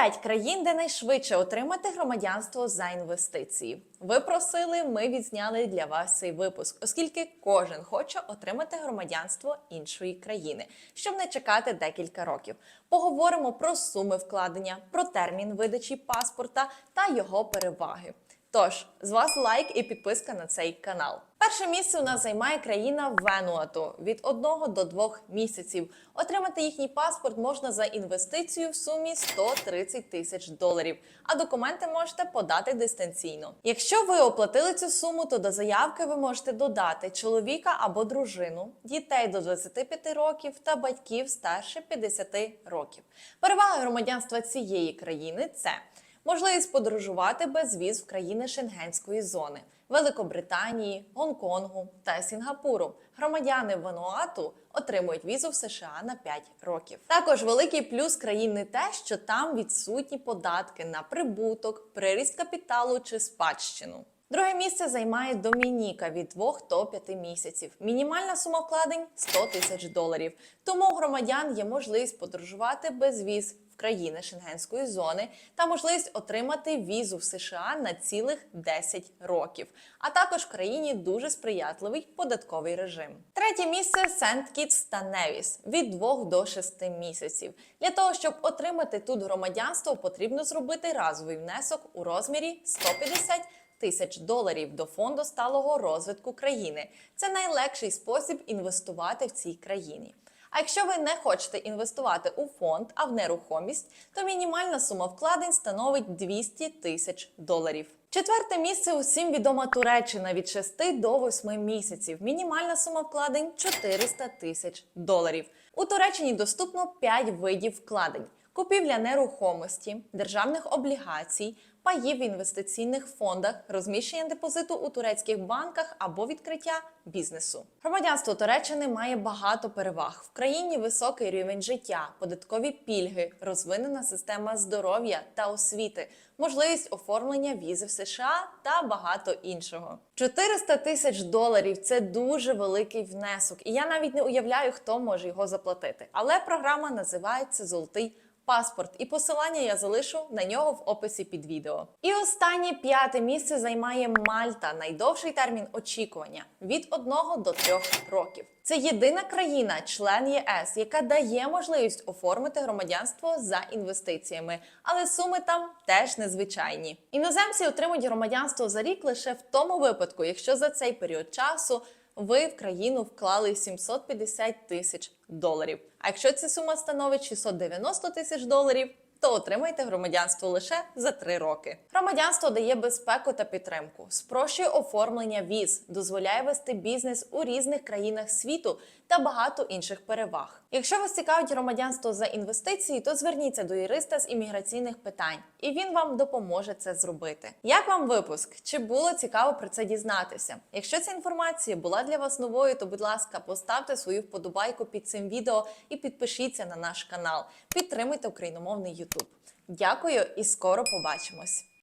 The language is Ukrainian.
5 країн, де найшвидше отримати громадянство за інвестиції. Ви просили, ми відзняли для вас цей випуск, оскільки кожен хоче отримати громадянство іншої країни, щоб не чекати декілька років. Поговоримо про суми вкладення, про термін видачі паспорта та його переваги. Тож, з вас лайк і підписка на цей канал. Перше місце у нас займає країна Венуату від 1 до 2 місяців. Отримати їхній паспорт можна за інвестицію в сумі 130 тисяч доларів, а документи можете подати дистанційно. Якщо ви оплатили цю суму, то до заявки ви можете додати чоловіка або дружину, дітей до 25 років та батьків старше 50 років. Перевага громадянства цієї країни це можливість подорожувати без віз в країни Шенгенської зони, Великобританії, Гонконгу та Сінгапуру. Громадяни Вануату отримують візу в США на 5 років. Також великий плюс країни те, що там відсутні податки на прибуток, приріст капіталу чи спадщину. Друге місце займає Домініка від 2 до 5 місяців. Мінімальна сума вкладень 100 тисяч доларів. Тому громадян є можливість подорожувати без віз в країни Шенгенської зони та можливість отримати візу в США на цілих 10 років. А також в країні дуже сприятливий податковий режим. Третє місце Сент Кітс та Невіс від 2 до 6 місяців. Для того щоб отримати тут громадянство, потрібно зробити разовий внесок у розмірі 150 тисяч доларів до фонду сталого розвитку країни. Це найлегший спосіб інвестувати в цій країні. А якщо ви не хочете інвестувати у фонд, а в нерухомість, то мінімальна сума вкладень становить 200 тисяч доларів. Четверте місце усім відома Туреччина від 6 до 8 місяців. Мінімальна сума вкладень 400 тисяч доларів. У Туреччині доступно 5 видів вкладень: купівля нерухомості, державних облігацій, паїв в інвестиційних фондах, розміщення депозиту у турецьких банках або відкриття бізнесу. Громадянство Туреччини має багато переваг. В країні високий рівень життя, податкові пільги, розвинена система здоров'я та освіти, можливість оформлення візи в США та багато іншого. 400 тисяч доларів це дуже великий внесок, і я навіть не уявляю, хто може його заплатити. Але програма називається Золотий паспорт, і посилання я залишу на нього в описі під відео. І останнє п'яте місце займає Мальта, найдовший термін очікування від 1 до 3 років. Це єдина країна, член ЄС, яка дає можливість оформити громадянство за інвестиціями, але суми там теж незвичайні. Іноземці отримують громадянство за рік лише в тому випадку, якщо за цей період часу ви в країну вклали 750 тисяч доларів. А якщо ця сума становить 690 тисяч доларів, то отримаєте громадянство лише за 3 роки. Громадянство дає безпеку та підтримку, спрощує оформлення віз, дозволяє вести бізнес у різних країнах світу та багато інших переваг. Якщо вас цікавить громадянство за інвестиції, то зверніться до юриста з імміграційних питань, і він вам допоможе це зробити. Як вам випуск? Чи було цікаво про це дізнатися? Якщо ця інформація була для вас новою, то будь ласка, поставте свою вподобайку під цим відео і підпишіться на наш канал. Підтримуйте україномовний YouTube. Дякую і скоро побачимось!